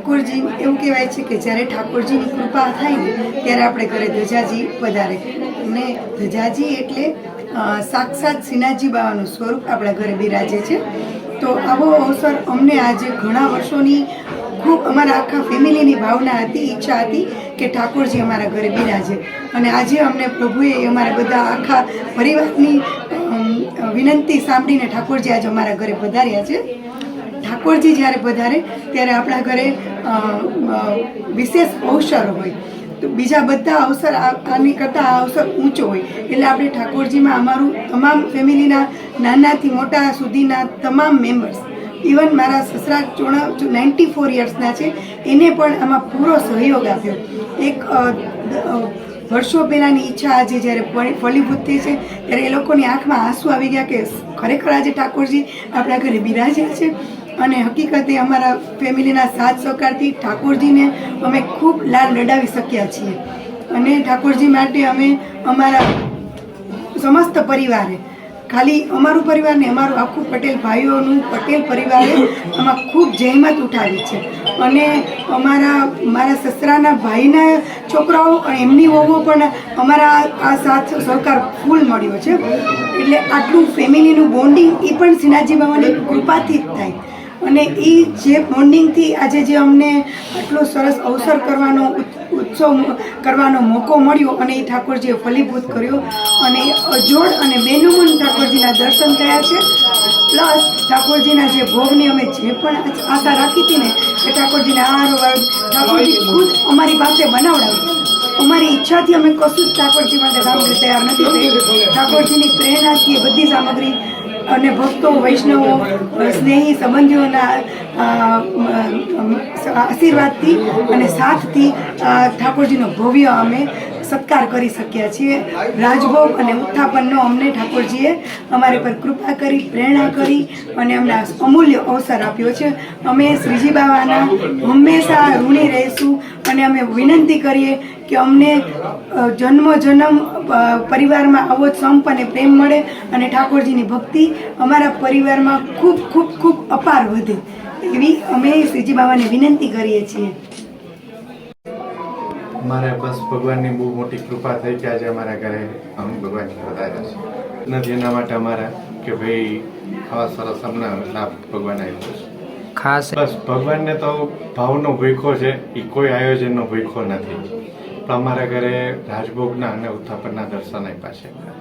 ઠાકોરજી, એવું કહેવાય છે કે જ્યારે ઠાકોરજીની કૃપા થાય ત્યારે આપણે ઘરે ધજાજી પધારે અને ધજાજી એટલે સાક્ષાત સિનાજી બાવાનું સ્વરૂપ આપણા ઘરે બિરાજે છે. તો આવો અવસર અમને આજે ઘણા વર્ષોની ખૂબ અમારા આખા ફેમિલીની ભાવના હતી, ઈચ્છા હતી કે ઠાકોરજી અમારા ઘરે બિરાજે. અને આજે અમને પ્રભુએ અમારા બધા આખા પરિવારની વિનંતી સાંભળીને ઠાકોરજી આજે અમારા ઘરે પધાર્યા છે. ઠાકોરજી જ્યારે પધારે, ત્યારે આપણા ઘરે વિશેષ અવસર હોય. તો બીજા બધા અવસર આની કરતાં આ અવસર ઊંચો હોય. એટલે આપણે ઠાકોરજીમાં અમારું તમામ ફેમિલીના નાનાથી મોટા સુધીના તમામ મેમ્બર્સ ઇવન મારા સસરા ચોણા નાઇન્ટી ફોર યર્સના છે, એને પણ આમાં પૂરો સહયોગ આપ્યો. એક વર્ષો પહેલાંની ઈચ્છા આજે જ્યારે ફળી- ફલીભૂત થઈ છે, ત્યારે એ લોકોની આંખમાં આંસુ આવી ગયા કે ખરેખર આજે ઠાકોરજી આપણા ઘરે બિરાજ્યા છે. અને હકીકતે અમારા ફેમિલીના સાથ સહકારથી ઠાકોરજીને અમે ખૂબ લાલ લડાવી શક્યા છીએ. અને ઠાકોરજી માટે અમે અમારા સમસ્ત પરિવારે, ખાલી અમારું પરિવાર ને અમારું આખું પટેલ ભાઈઓનું પટેલ પરિવારે આમાં ખૂબ જહેમત ઉઠાવી છે. અને અમારા, મારા સસરાના ભાઈના છોકરાઓ અને એમની વહુઓ પણ અમારા આ સાથ સહકાર ફૂલ મળ્યો છે. એટલે આટલું ફેમિલીનું બોન્ડિંગ એ પણ સિનાજી બાબાની કૃપાથી જ થાય. અને એ જે બોન્ડિંગથી આજે જે અમને આટલો સરસ અવસર કરવાનો ઉત્સવ કરવાનો મોકો મળ્યો અને એ ઠાકોરજીએ ફલીભૂત કર્યો અને અજોડ અને બેનુમન ઠાકોરજીના દર્શન કર્યા છે. પ્લસ ઠાકોરજીના જે ભોગની અમે જે પણ આશા રાખી હતી ને કે ઠાકોરજીને આ ઠાકોરજી ખુદ અમારી પાસે બનાવડાવ્યું અમારી ઈચ્છાથી અમે કશું જ ઠાકોરજી માટે સામગ્રી તૈયાર નથી ઠાકોરજીની પ્રેરણાથી બધી સામગ્રી અને ભક્તો, વૈષ્ણવો, સ્નેહી સંબંધીઓના આશીર્વાદથી અને સાથથી ઠાકોરજીનો ભવ્ય અમે સત્કાર કરી શક્યા છીએ. રાજભોગ અને ઉત્થાપનનો અમને ઠાકોરજીએ અમારે પર કૃપા કરી, પ્રેરણા કરી અને અમને અમૂલ્ય અવસર આપ્યો છે. અમે શ્રીજી બાબાના હંમેશા ઋણી રહીશું અને અમે વિનંતી કરીએ કે અમને જન્મ જન્મ પરિવારમાં આવો જ સંપ અને પ્રેમ મળે અને ઠાકોરજીની ભક્તિ અમારા પરિવારમાં ખૂબ ખૂબ ખૂબ અપાર વધે. એવી અમે શ્રીજી બાબાને વિનંતી કરીએ છીએ. મારા બસ ભગવાનની બહુ મોટી કૃપા થઈ કે આજે અમારા ઘરે અમે ભગવાનની વધાર્યા છે. નથી એના માટે અમારા કે ભાઈ આવા સરસ અમને લાભ ભગવાન આવ્યો છે. ખાસ બસ ભગવાનને તો ભાવનો ભૂખો છે એ કોઈ આયોજનનો ભૂખો નથી. અમારા ઘરે રાજભોગના અને ઉત્થાપનના દર્શન આપ્યા છે.